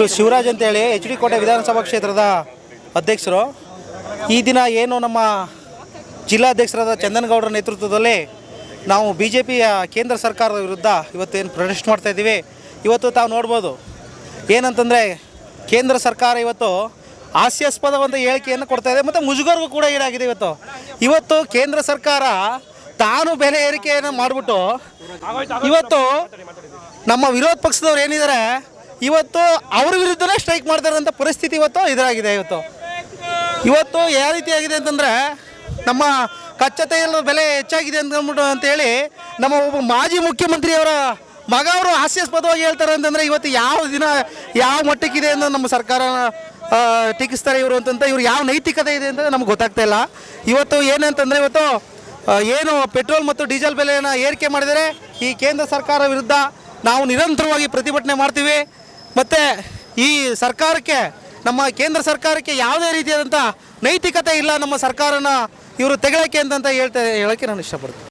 ಹೆಸರು ಶಿವರಾಜ್ ಅಂತೇಳಿ H D ಕೋಟೆ ವಿಧಾನಸಭಾ ಕ್ಷೇತ್ರದ ಅಧ್ಯಕ್ಷರು. ಈ ದಿನ ಏನು ನಮ್ಮ ಜಿಲ್ಲಾಧ್ಯಕ್ಷರಾದ ಚಂದನಗೌಡರ ನೇತೃತ್ವದಲ್ಲಿ ನಾವು ಬಿ ಜೆ ಪಿಯ ಕೇಂದ್ರ ಸರ್ಕಾರದ ವಿರುದ್ಧ ಇವತ್ತೇನು ಪ್ರೊಟೆಸ್ಟ್ ಮಾಡ್ತಾ ಇದ್ದೀವಿ. ಇವತ್ತು ತಾವು ನೋಡ್ಬೋದು. ಏನಂತಂದರೆ ಕೇಂದ್ರ ಸರ್ಕಾರ ಇವತ್ತು ಹಾಸ್ಯಾಸ್ಪದವಂತ ಹೇಳಿಕೆಯನ್ನು ಕೊಡ್ತಾ ಇದೆ ಮತ್ತು ಮುಜುಗರ್ಗೂ ಕೂಡ ಈಡಾಗಿದೆ ಇವತ್ತು. ಇವತ್ತು ಕೇಂದ್ರ ಸರ್ಕಾರ ತಾನು ಬೆಲೆ ಏರಿಕೆಯನ್ನು ಮಾಡಿಬಿಟ್ಟು, ಇವತ್ತು ನಮ್ಮ ವಿರೋಧ ಪಕ್ಷದವ್ರು ಏನಿದ್ದಾರೆ ಇವತ್ತು ಅವ್ರ ವಿರುದ್ಧನೇ ಸ್ಟ್ರೈಕ್ ಮಾಡ್ತಾರಂಥ ಪರಿಸ್ಥಿತಿ ಇವತ್ತು ಇದರಾಗಿದೆ ಇವತ್ತು. ಇವತ್ತು ಯಾವ ರೀತಿ ಆಗಿದೆ ಅಂತಂದರೆ ನಮ್ಮ ಕಚ್ಚಾ ತೈಲ ಬೆಲೆ ಹೆಚ್ಚಾಗಿದೆ ಅಂತಂದ್ಬಿಟ್ಟು ಅಂತೇಳಿ ನಮ್ಮ ಒಬ್ಬ ಮಾಜಿ ಮುಖ್ಯಮಂತ್ರಿಯವರ ಮಗ ಅವರು ಹಾಸ್ಯಾಸ್ಪದವಾಗಿ ಹೇಳ್ತಾರೆ ಅಂತಂದರೆ ಇವತ್ತು ಯಾವ ದಿನ ಯಾವ ಮಟ್ಟಕ್ಕಿದೆ ಅಂತ ನಮ್ಮ ಸರ್ಕಾರ ಟೀಕಿಸ್ತಾರೆ ಇವರು ಅಂತಂತ ಇವ್ರು ಯಾವ ನೈತಿಕತೆ ಇದೆ ಅಂತ ನಮ್ಗೆ ಗೊತ್ತಾಗ್ತಾ ಇಲ್ಲ. ಇವತ್ತು ಏನಂತಂದರೆ ಇವತ್ತು ಏನು ಪೆಟ್ರೋಲ್ ಮತ್ತು ಡೀಸೆಲ್ ಬೆಲೆಯನ್ನು ಏರಿಕೆ ಮಾಡಿದರೆ ಈ ಕೇಂದ್ರ ಸರ್ಕಾರ ವಿರುದ್ಧ ನಾವು ನಿರಂತರವಾಗಿ ಪ್ರತಿಭಟನೆ ಮಾಡ್ತೀವಿ. ಮತ್ತು ಈ ಸರ್ಕಾರಕ್ಕೆ, ನಮ್ಮ ಕೇಂದ್ರ ಸರ್ಕಾರಕ್ಕೆ ಯಾವುದೇ ರೀತಿಯಾದಂಥ ನೈತಿಕತೆ ಇಲ್ಲ ನಮ್ಮ ಸರ್ಕಾರನ ಇವರು ತೆಗಳಕ್ಕೆ ಅಂತಂತ ಹೇಳ್ತಾ ಹೇಳೋಕ್ಕೆ ನಾನು ಇಷ್ಟಪಡ್ತೀನಿ.